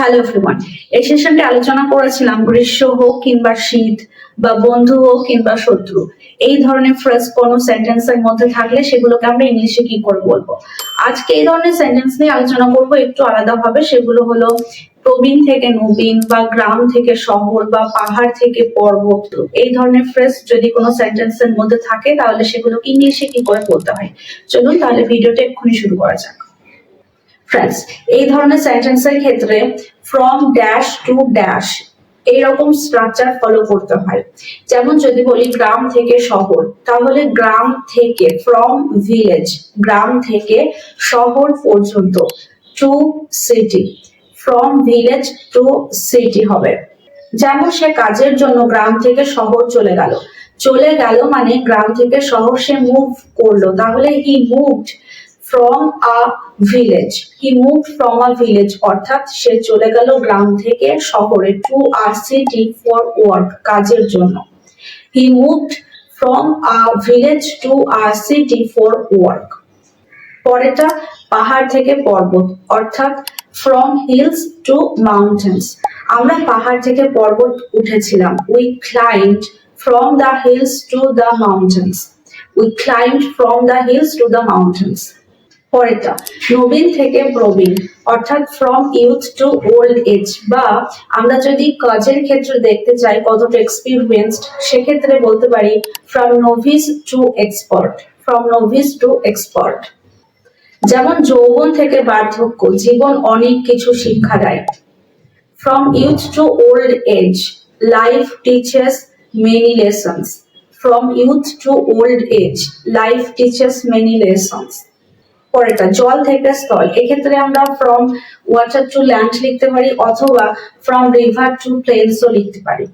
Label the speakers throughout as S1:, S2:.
S1: Hello everyone এই সেশনটি আলোচনা করেছিলাম গ্রীষ্ম হোক কিংবা শীত, বা বন্ধু হোক কিংবা শত্রু, এই ধরনের ফ্রেজ কোনো সেন্টেন্সের মধ্যে থাকলে সেগুলোকে আমরা ইংলিশে কি করে বলব? আজকে এই ধরনের সেন্টেন্স নিয়ে আলোচনা করব একটু আলাদাভাবে, সেগুলো হলো প্রবীণ থেকে নবীন, বা গ্রাম থেকে শহর, বা পাহাড় থেকে পর্বত, এই ধরনের ফ্রেজ যদি কোনো সেন্টেন্সের মধ্যে থাকে, তাহলে সেগুলোকে ইংলিশে কি করে বলতে হয়? চলুন তাহলে ভিডিওটা এক্ষুনি শুরু করা যাক। ফ্রেন্ডস এই ধরনের সেন্টেন্সের ক্ষেত্রে ফ্রম ড্যাশ টু ড্যাশ এইরকম স্ট্রাকচার ফলো করতে হয়। যেমন যদি বলি গ্রাম থেকে শহর, তাহলে গ্রাম থেকে ফ্রম ভিলেজ গ্রাম থেকে শহর পর্যন্ত to city from village to city হবে। যেমন সে কাজের জন্য গ্রাম থেকে শহর চলে গেল। চলে গেল মানে গ্রাম থেকে শহর সে মুভ করল, তাহলে he moved from a village he move from a village অর্থাৎ সে চলে গেল গ্রাম থেকে শহরে to a city for work কাজের জন্য। He moved from a village to a city for work পরেরটা পাহাড় থেকে পর্বত, অর্থাৎ ফ্রম হিলস টু মাউন্টেন্স আমরা পাহাড় থেকে পর্বত উঠেছিলাম। We climbed from the hills to the mountains we climbed from the hills to the mountains পরেরটা নবীন থেকে প্রবীণ অর্থাৎ from youth to old age বা আমরা যদি কাজের ক্ষেত্রে দেখতে চাই কতটা এক্সপিরিয়েন্সড সেক্ষেত্রে বলতে পারি from novice to expert from novice to expert যেমন যৌবন থেকে বার্ধক্য, জীবন অনেক কিছু শিক্ষা দেয়। From youth to old age life teaches many lessons from youth to old age life teaches many lessons পরেরটা, জল থেকে স্থল। এক্ষেত্রে আমরা ফ্রম ওয়াটার টু ল্যান্ড লিখতে পারি অথবা ফ্রম রিভার টু প্লেন্সও লিখতে পারি।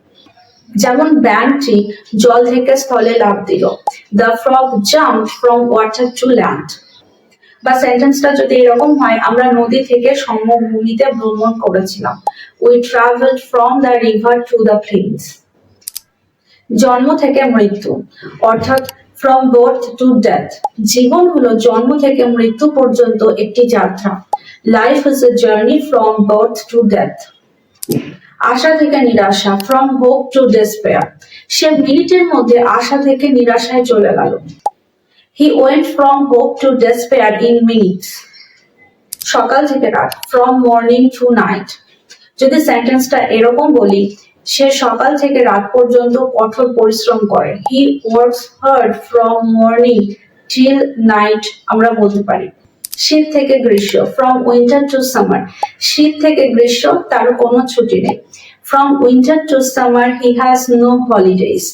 S1: যেমন ব্যাংকটি জল থেকে স্থলে লাভ দিল। The frog jump from water to land বা সেন্টেন্সটা যদি এরকম হয়, আমরা নদী থেকে সমভূমিতে ভ্রমণ করেছিলাম। We travel from the river to the plains জন্ম থেকে মৃত্যু। অর্থাৎ ফ্রম বার্থ টু ডেথ জীবন হলো জন্ম থেকে মৃত্যু পর্যন্ত একটি যাত্রা। Life is a journey from birth to death আশা থেকে নিরাশা ফ্রম হোপ টু ডেসপেয়ার সে মিনিটের মধ্যে আশা থেকে নিরাশায় চলে গেল। He went from hope to despair in minutes সকাল থেকে রাত ফ্রম মর্নিং টু নাইট যদি সেন্টেন্সটা এরকম বলি সে সকাল থেকে রাত পর্যন্ত কঠোর পরিশ্রম করে। He works hard from morning till night আমরা বলতে পারি। শীত থেকে গ্রীষ্ম ফ্রম উইন্টার টু সামার শীত থেকে গ্রীষ্ম, তার কোনো ছুটি নেই। From winter to summer he has no holidays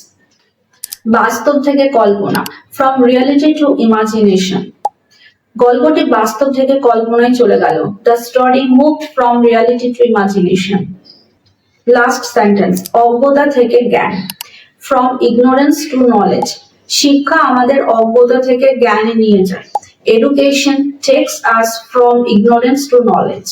S1: বাস্তব থেকে কল্পনা ফ্রম রিয়েলিটি টু ইমাজিনেশন গল্পটি বাস্তব থেকে কল্পনায় চলে গেল। The story move from reality to imagination last sentence অজ্ঞতা থেকে জ্ঞান। ফ্রম ইগনোরেন্স টু নলেজ শিক্ষা আমাদের অজ্ঞতা থেকে জ্ঞানে নিয়ে যায়। Education takes us from ignorance to knowledge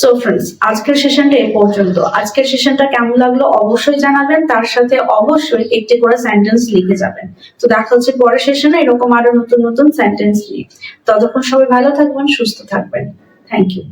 S1: so friends আজকের সেশনটা এ পর্যন্ত। আজকের সেশনটা কেমন লাগল অবশ্যই জানাবেন। তার সাথে অবশ্যই একটি করে সেন্টেন্স লিখে যাবেন। তো দেখা হচ্ছে পরের সেশনে এরকম আরও নতুন নতুন সেন্টেন্স নিয়ে। ততক্ষণ সবাই ভালো থাকবেন, সুস্থ থাকবেন। Thank you